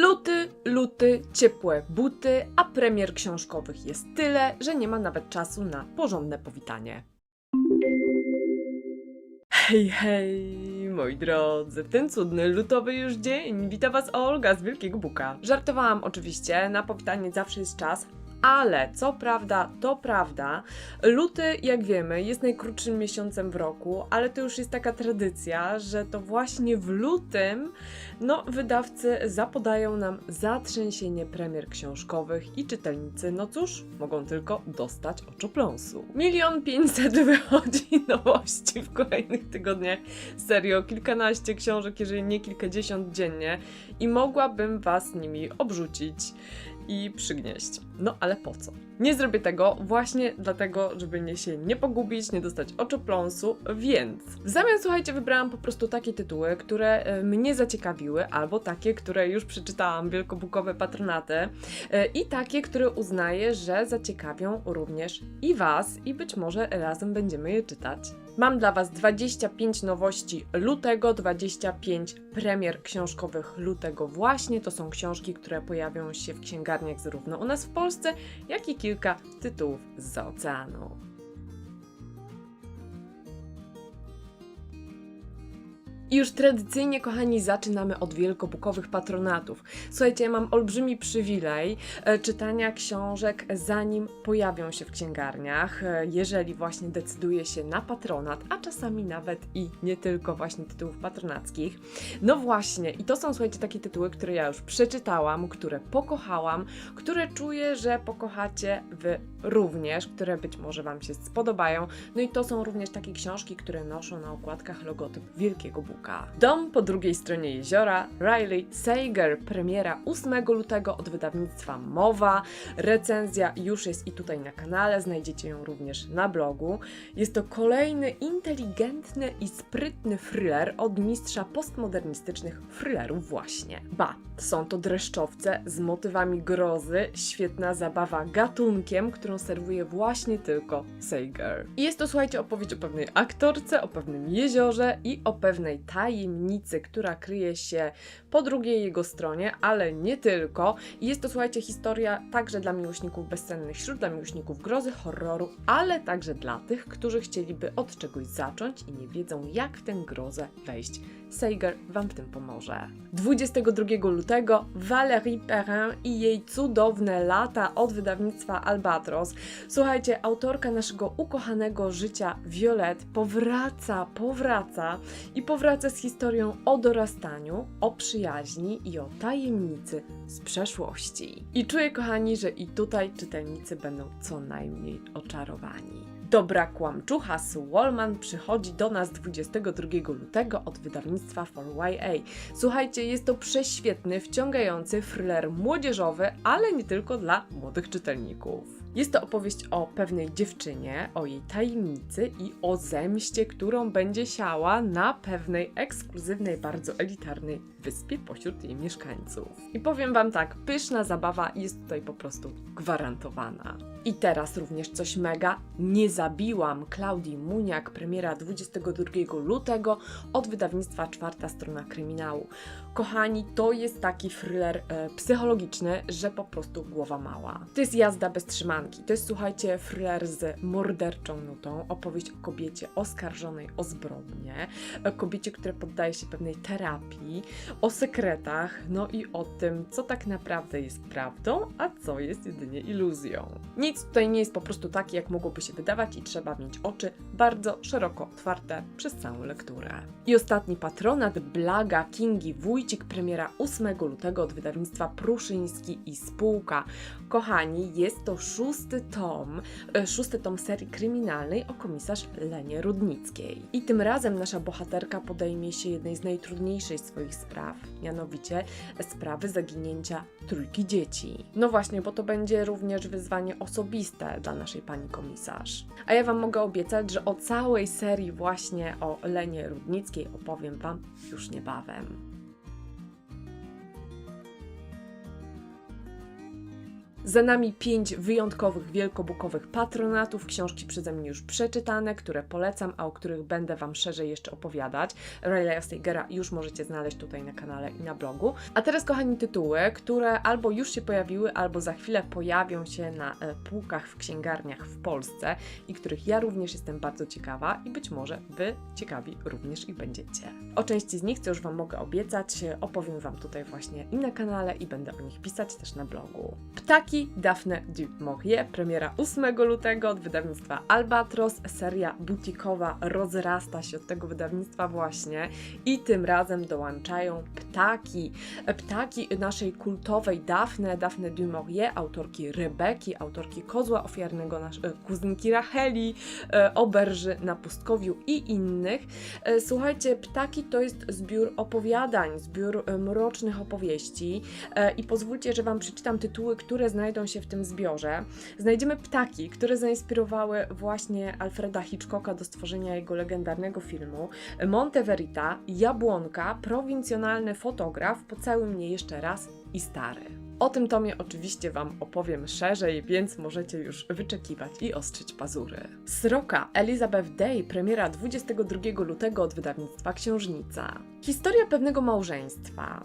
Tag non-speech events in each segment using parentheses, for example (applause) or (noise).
Luty, luty, ciepłe buty, a premier książkowych jest tyle, że nie ma nawet czasu na porządne powitanie. Hej, hej, moi drodzy, w ten cudny, lutowy już dzień wita Was Olga z Wielkiego Buka. Żartowałam oczywiście, na powitanie zawsze jest czas, ale co prawda, to prawda, luty, jak wiemy, jest najkrótszym miesiącem w roku, ale to już jest taka tradycja, że to właśnie w lutym, no, wydawcy zapodają nam zatrzęsienie premier książkowych i czytelnicy, no cóż, mogą tylko dostać oczopląsu. Milion pięćset wychodzi (laughs) nowości w kolejnych tygodniach, serio, kilkanaście książek, jeżeli nie kilkadziesiąt dziennie i mogłabym Was nimi obrzucić i przygnieść. No ale po co? Nie zrobię tego właśnie dlatego, żeby nie się nie pogubić, nie dostać oczopląsu, więc w zamian, słuchajcie, wybrałam po prostu takie tytuły, które e, mnie zaciekawiły, albo takie, które już przeczytałam, wielkobukowe patronaty e, i takie, które uznaję, że zaciekawią również i Was i być może razem będziemy je czytać. Mam dla Was 25 nowości lutego, 25 premier książkowych lutego właśnie. To są książki, które pojawią się w księgarniach zarówno u nas w Polsce, jak i kilka tytułów z oceanu. I już tradycyjnie, kochani, zaczynamy od wielkobukowych patronatów. Słuchajcie, ja mam olbrzymi przywilej e, czytania książek, zanim pojawią się w księgarniach, e, jeżeli właśnie decyduje się na patronat, a czasami nawet i nie tylko właśnie tytułów patronackich. No właśnie, i to są, słuchajcie, takie tytuły, które ja już przeczytałam, które pokochałam, które czuję, że pokochacie wy również, które być może Wam się spodobają. No i to są również takie książki, które noszą na okładkach logotyp Wielkiego Dom po drugiej stronie jeziora, Riley Sager, premiera 8 lutego od wydawnictwa Mowa. Recenzja już jest i tutaj na kanale, znajdziecie ją również na blogu. Jest to kolejny inteligentny i sprytny thriller od mistrza postmodernistycznych thrillerów właśnie. Ba, są to dreszczowce z motywami grozy, świetna zabawa gatunkiem, którą serwuje właśnie tylko Sager. I jest to, słuchajcie, opowieść o pewnej aktorce, o pewnym jeziorze i o pewnej tajemnicy, która kryje się po drugiej jego stronie, ale nie tylko. Jest to, słuchajcie, historia także dla miłośników bezsennych śród, dla miłośników grozy, horroru, ale także dla tych, którzy chcieliby od czegoś zacząć i nie wiedzą, jak w tę grozę wejść. Seiger Wam w tym pomoże. 22 lutego Valérie Perrin i jej cudowne lata od wydawnictwa Albatros. Słuchajcie, autorka naszego ukochanego życia Violet powraca, powraca i powraca z historią o dorastaniu, o przyjaźni i o tajemnicy z przeszłości. I czuję, kochani, że i tutaj czytelnicy będą co najmniej oczarowani. Dobra kłamczucha Sue Wallman przychodzi do nas 22 lutego od wydawnictwa 4YA. Słuchajcie, jest to prześwietny, wciągający thriller młodzieżowy, ale nie tylko dla młodych czytelników. Jest to opowieść o pewnej dziewczynie, o jej tajemnicy i o zemście, którą będzie siała na pewnej ekskluzywnej, bardzo elitarnej wyspie pośród jej mieszkańców. I powiem Wam tak, pyszna zabawa jest tutaj po prostu gwarantowana. I teraz również coś mega. Nie zabiłam Klaudii Muniak, premiera 22 lutego od wydawnictwa Czwarta Strona Kryminału. Kochani, to jest taki thriller e, psychologiczny, że po prostu głowa mała. To jest jazda bez trzymanki. To jest, słuchajcie, thriller z morderczą nutą. Opowieść o kobiecie oskarżonej o zbrodnię, o kobiecie, która poddaje się pewnej terapii, o sekretach, no i o tym, co tak naprawdę jest prawdą, a co jest jedynie iluzją. Nic tutaj nie jest po prostu takie, jak mogłoby się wydawać i trzeba mieć oczy bardzo szeroko otwarte przez całą lekturę. I ostatni patronat Blaga Kingi Wójcik, premiera 8 lutego od wydawnictwa Pruszyński i Spółka. Kochani, jest to szósty tom, e, szósty tom serii kryminalnej o komisarz Lenie Rudnickiej. I tym razem nasza bohaterka podejmie się jednej z najtrudniejszych swoich spraw, mianowicie sprawy zaginięcia trójki dzieci. No właśnie, bo to będzie również wyzwanie osobiste dla naszej pani komisarz. A ja Wam mogę obiecać, że o całej serii właśnie o Lenie Rudnickiej opowiem Wam już niebawem. Za nami pięć wyjątkowych, wielkobukowych patronatów, książki przeze mnie już przeczytane, które polecam, a o których będę Wam szerzej jeszcze opowiadać. Riley'a Steigera już możecie znaleźć tutaj na kanale i na blogu. A teraz, kochani, tytuły, które albo już się pojawiły, albo za chwilę pojawią się na e, półkach w księgarniach w Polsce i których ja również jestem bardzo ciekawa i być może Wy ciekawi również i będziecie. O części z nich, co już Wam mogę obiecać, e, opowiem Wam tutaj właśnie i na kanale i będę o nich pisać też na blogu. Ptaki Daphne du Maurier, premiera 8 lutego od wydawnictwa Albatros. Seria butikowa rozrasta się od tego wydawnictwa właśnie i tym razem dołączają ptaki. Ptaki naszej kultowej Daphne, Daphne du Maurier, autorki Rebeki, autorki Kozła Ofiarnego, e, kuzynki Racheli, e, Oberży na Pustkowiu i innych. E, Słuchajcie, Ptaki to jest zbiór opowiadań, zbiór mrocznych opowieści i pozwólcie, że Wam przeczytam tytuły, które znajdą się w tym zbiorze. Znajdziemy ptaki, które zainspirowały właśnie Alfreda Hitchcocka do stworzenia jego legendarnego filmu. Monte Verita, Jabłonka, prowincjonalny fotograf, pocałuj mnie jeszcze raz i stary. O tym tomie oczywiście Wam opowiem szerzej, więc możecie już wyczekiwać i ostrzyć pazury. Sroka Elizabeth Day, premiera 22 lutego od wydawnictwa Książnica. Historia pewnego małżeństwa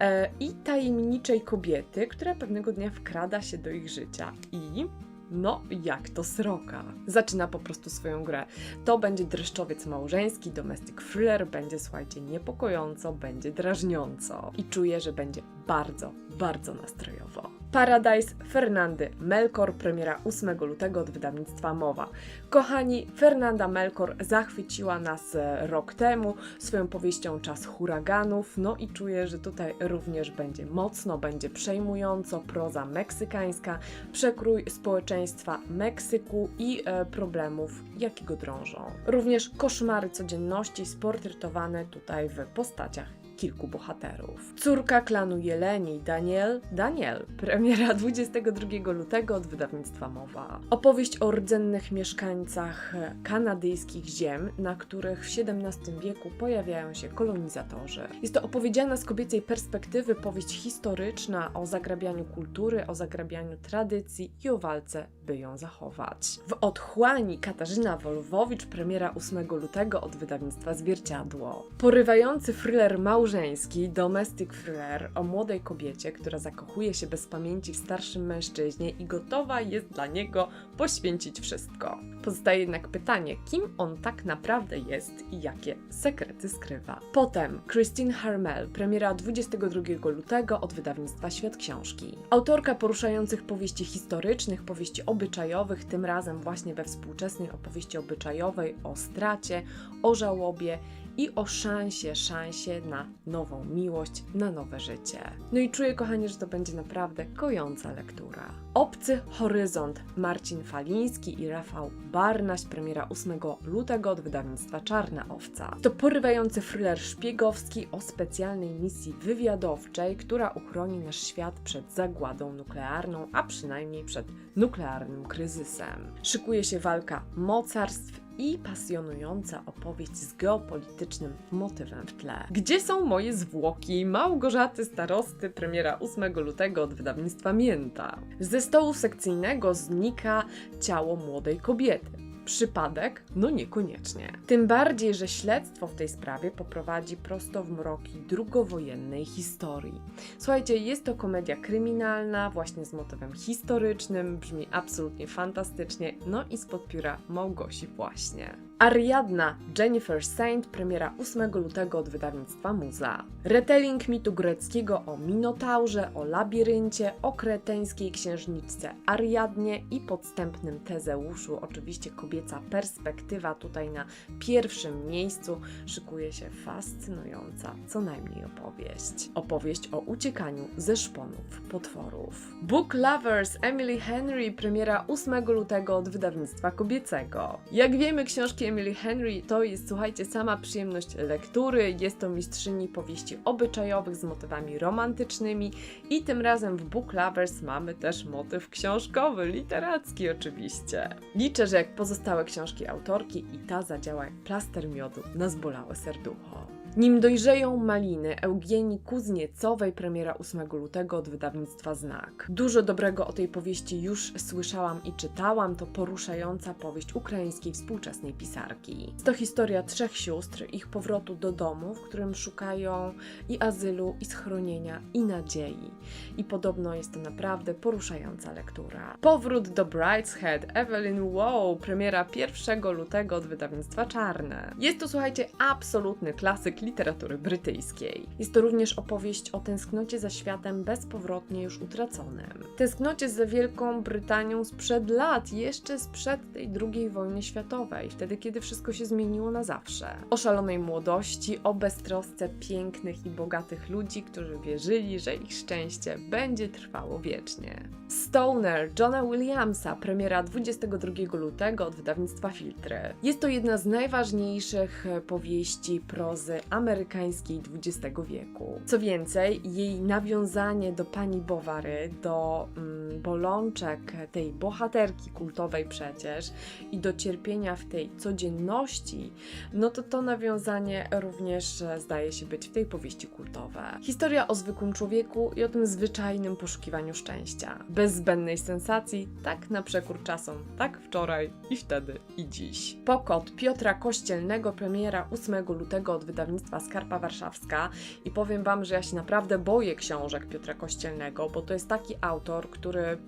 e, i tajemniczej kobiety, która pewnego dnia wkrada się do ich życia i no, jak to sroka. Zaczyna po prostu swoją grę. To będzie dreszczowiec małżeński, domestic thriller, będzie, słuchajcie, niepokojąco, będzie drażniąco. I czuję, że będzie bardzo, bardzo nastrojowo. Paradise Fernandy Melkor, premiera 8 lutego od wydawnictwa Mowa. Kochani, Fernanda Melkor zachwyciła nas e, rok temu swoją powieścią Czas huraganów, no i czuję, że tutaj również będzie mocno, będzie przejmująco, proza meksykańska, przekrój społeczeństwa Meksyku i e, problemów, jakiego drążą. Również koszmary codzienności sportretowane tutaj w postaciach kilku bohaterów. Córka klanu Jeleni, Daniel, Daniel, premiera (laughs) 22 lutego od wydawnictwa Mowa. Opowieść o rdzennych mieszkańcach kanadyjskich ziem, na których w XVII wieku pojawiają się kolonizatorzy. Jest to opowiedziana z kobiecej perspektywy powieść historyczna o zagrabianiu kultury, o zagrabianiu tradycji i o walce, by ją zachować. W Otchłani Katarzyna Wolwowicz, premiera 8 lutego od wydawnictwa Zwierciadło. Porywający thriller małżeński, domestic thriller o młodej kobiecie, która zakochuje się bez pamięci w starszym mężczyźnie i gotowa jest dla niego poświęcić wszystko. Pozostaje jednak pytanie, kim on tak naprawdę jest i jakie sekrety skrywa. Potem Christine Harmel, premiera 22 lutego od wydawnictwa Świat Książki. Autorka poruszających powieści historycznych, powieści obyczajowych, tym razem właśnie we współczesnej opowieści obyczajowej o stracie, o żałobie i o szansie, szansie na nową miłość, na nowe życie. No i czuję, kochani, że to będzie naprawdę kojąca lektura. Obcy Horyzont Marcin Faliński i Rafał Barnaś, premiera 8 lutego od wydawnictwa Czarna Owca. To porywający thriller szpiegowski o specjalnej misji wywiadowczej, która uchroni nasz świat przed zagładą nuklearną, a przynajmniej przed nuklearnym kryzysem. Szykuje się walka mocarstw i pasjonująca opowieść z geopolitycznym motywem w tle. Gdzie są moje zwłoki? Małgorzaty Starosty, premiera 8 lutego od wydawnictwa Mięta. Ze stołu sekcyjnego znika ciało młodej kobiety. Przypadek? No niekoniecznie. Tym bardziej, że śledztwo w tej sprawie poprowadzi prosto w mroki drugowojennej historii. Słuchajcie, jest to komedia kryminalna, właśnie z motywem historycznym, brzmi absolutnie fantastycznie, no i spod pióra Małgosi właśnie. Ariadna Jennifer Saint, premiera 8 lutego od wydawnictwa Muza. Retelling mitu greckiego o Minotaurze, o labiryncie, o kreteńskiej księżniczce Ariadnie i podstępnym Tezeuszu. Oczywiście kobieca perspektywa tutaj na pierwszym miejscu szykuje się fascynująca, co najmniej opowieść. Opowieść o uciekaniu ze szponów potworów. Book Lovers Emily Henry, premiera 8 lutego od wydawnictwa kobiecego. Jak wiemy, książki Emily Henry to jest, słuchajcie, sama przyjemność lektury. Jest to mistrzyni powieści obyczajowych z motywami romantycznymi i tym razem w Book Lovers mamy też motyw książkowy, literacki oczywiście. Liczę, że jak pozostałe książki autorki i ta zadziała jak plaster miodu na zbolałe serducho. Nim dojrzeją maliny Eugenii Kuzniecowej, premiera 8 lutego od wydawnictwa Znak. Dużo dobrego o tej powieści już słyszałam i czytałam. To poruszająca powieść ukraińskiej współczesnej pisarki. To historia trzech sióstr, ich powrotu do domu, w którym szukają i azylu, i schronienia, i nadziei. I podobno jest to naprawdę poruszająca lektura. Powrót do Brideshead, Evelyn Waugh, premiera 1 lutego od wydawnictwa Czarne. Jest to, słuchajcie, absolutny klasyk literatury brytyjskiej. Jest to również opowieść o tęsknocie za światem bezpowrotnie już utraconym. Tęsknocie za Wielką Brytanią sprzed lat, jeszcze sprzed tej II wojny światowej, wtedy kiedy wszystko się zmieniło na zawsze. O szalonej młodości, o beztrosce pięknych i bogatych ludzi, którzy wierzyli, że ich szczęście będzie trwało wiecznie. Stoner Johna Williamsa, premiera 22 lutego od wydawnictwa Filtry. Jest to jedna z najważniejszych powieści prozy amerykańskiej XX wieku. Co więcej, jej nawiązanie do pani Bovary, do mm, bolączek tej bohaterki kultowej przecież i do cierpienia w tej codzienności, no to to nawiązanie również zdaje się być w tej powieści kultowe. Historia o zwykłym człowieku i o tym zwyczajnym poszukiwaniu szczęścia. Bez zbędnej sensacji, tak na przekór czasom, tak wczoraj i wtedy i dziś. Pokot Piotra Kościelnego, premiera 8 lutego od wydawnictwa Skarpa Warszawska i powiem Wam, że ja się naprawdę boję książek Piotra Kościelnego, bo to jest taki autor, który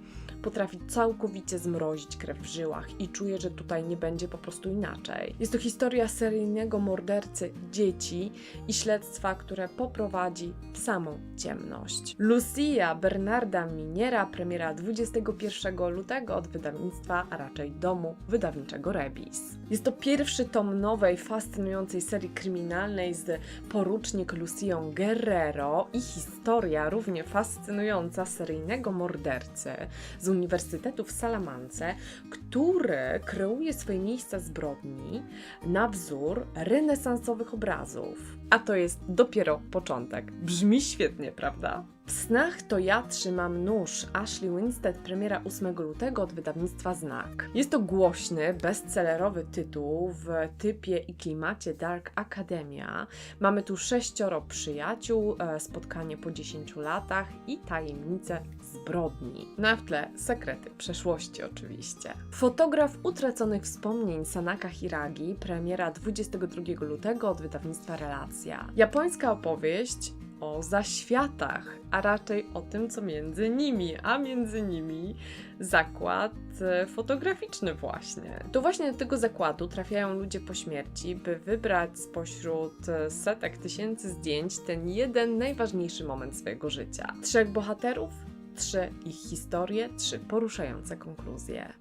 potrafi całkowicie zmrozić krew w żyłach i czuję, że tutaj nie będzie po prostu inaczej. Jest to historia seryjnego mordercy dzieci i śledztwa, które poprowadzi w samą ciemność. Lucia Bernarda Miniera, premiera 21 lutego od wydawnictwa, a raczej domu wydawniczego Rebis. Jest to pierwszy tom nowej, fascynującej serii kryminalnej z porucznik Lucią Guerrero i historia równie fascynująca seryjnego mordercy z Uniwersytetu w Salamance, który kreuje swoje miejsca zbrodni na wzór renesansowych obrazów. A to jest dopiero początek. Brzmi świetnie, prawda? W snach to ja trzymam nóż. Ashley Winstead, premiera 8 lutego od wydawnictwa Znak. Jest to głośny, bestsellerowy tytuł w typie i klimacie Dark Academia. Mamy tu sześcioro przyjaciół, e, spotkanie po 10 latach i tajemnice zbrodni. Na tle sekrety przeszłości oczywiście. Fotograf utraconych wspomnień Sanaka Hiragi, premiera 22 lutego od wydawnictwa Relacja. Japońska opowieść o zaświatach, a raczej o tym, co między nimi, a między nimi zakład e, fotograficzny właśnie. To właśnie do tego zakładu trafiają ludzie po śmierci, by wybrać spośród e, setek tysięcy zdjęć ten jeden najważniejszy moment swojego życia. Trzech bohaterów, trzy ich historie, trzy poruszające konkluzje.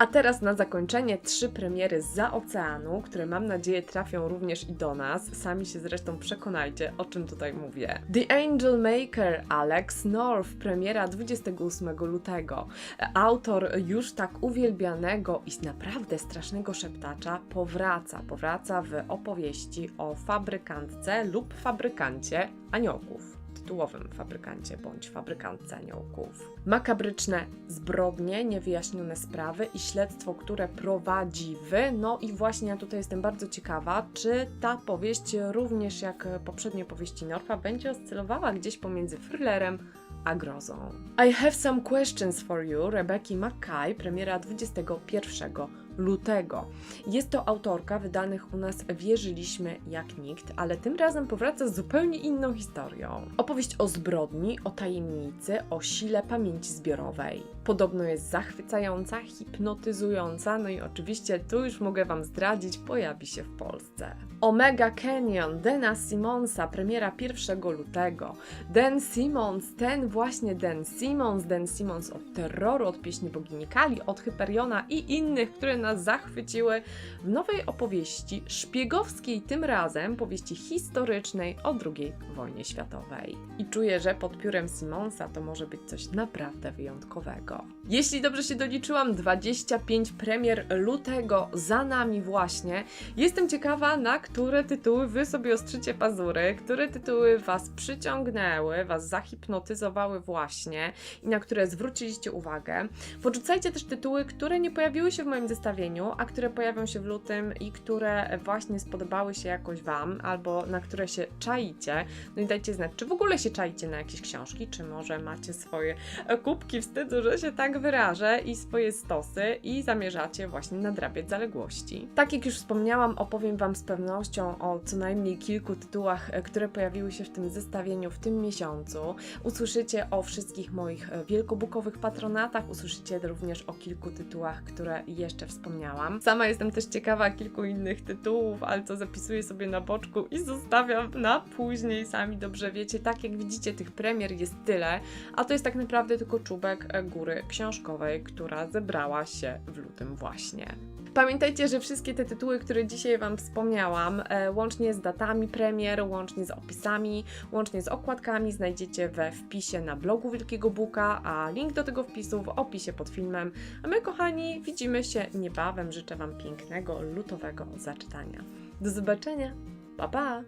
A teraz na zakończenie trzy premiery za oceanu, które mam nadzieję trafią również i do nas. Sami się zresztą przekonajcie, o czym tutaj mówię. The Angel Maker Alex North, premiera 28 lutego. Autor już tak uwielbianego i naprawdę strasznego szeptacza powraca. Powraca w opowieści o fabrykantce lub fabrykancie aniołków tytułowym fabrykancie bądź fabrykantce aniołków. Makabryczne zbrodnie, niewyjaśnione sprawy i śledztwo, które prowadzi wy. No i właśnie ja tutaj jestem bardzo ciekawa, czy ta powieść również jak poprzednie powieści Norfa będzie oscylowała gdzieś pomiędzy thrillerem a grozą. I Have Some Questions For You Rebeki Mackay, premiera 21 lutego. Jest to autorka wydanych u nas Wierzyliśmy jak nikt, ale tym razem powraca z zupełnie inną historią. Opowieść o zbrodni, o tajemnicy, o sile pamięci zbiorowej. Podobno jest zachwycająca, hipnotyzująca, no i oczywiście tu już mogę Wam zdradzić, pojawi się w Polsce. Omega Canyon Dena Simonsa, premiera 1 lutego. Dan Simmons, ten właśnie Dan Simmons, Dan Simmons od terroru, od pieśni bogini Kali, od Hyperiona i innych, które nas zachwyciły w nowej opowieści szpiegowskiej, tym razem powieści historycznej o II wojnie światowej. I czuję, że pod piórem Simonsa to może być coś naprawdę wyjątkowego. 거. Jeśli dobrze się doliczyłam, 25 premier lutego za nami właśnie. Jestem ciekawa, na które tytuły Wy sobie ostrzycie pazury, które tytuły Was przyciągnęły, Was zahipnotyzowały właśnie i na które zwróciliście uwagę. Podrzucajcie też tytuły, które nie pojawiły się w moim zestawie zestawieniu, a które pojawią się w lutym i które właśnie spodobały się jakoś Wam, albo na które się czaicie. No i dajcie znać, czy w ogóle się czaicie na jakieś książki, czy może macie swoje e, kubki wstydu, że się tak wyrażę, i swoje stosy i zamierzacie właśnie nadrabiać zaległości. Tak jak już wspomniałam, opowiem Wam z pewnością o co najmniej kilku tytułach, e, które pojawiły się w tym zestawieniu w tym miesiącu. Usłyszycie o wszystkich moich e, wielkobukowych patronatach, usłyszycie również o kilku tytułach, które jeszcze wspomniałam. Sama jestem też ciekawa kilku innych tytułów, ale to zapisuję sobie na boczku i zostawiam na później. Sami dobrze wiecie, tak jak widzicie, tych premier jest tyle, a to jest tak naprawdę tylko czubek e, góry książkowej, która zebrała się w lutym właśnie. Pamiętajcie, że wszystkie te tytuły, które dzisiaj Wam wspomniałam, e, łącznie z datami premier, łącznie z opisami, łącznie z okładkami, znajdziecie we wpisie na blogu Wielkiego Buka, a link do tego wpisu w opisie pod filmem. A my, kochani, widzimy się niebawem. Życzę Wam pięknego, lutowego zaczytania. Do zobaczenia. Pa, pa!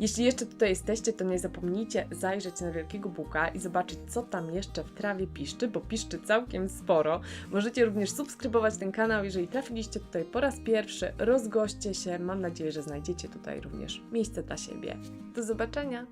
Jeśli jeszcze tutaj jesteście, to nie zapomnijcie zajrzeć na Wielkiego Buka i zobaczyć, co tam jeszcze w trawie piszczy, bo piszczy całkiem sporo. Możecie również subskrybować ten kanał, jeżeli trafiliście tutaj po raz pierwszy. Rozgoście się. Mam nadzieję, że znajdziecie tutaj również miejsce dla siebie. Do zobaczenia!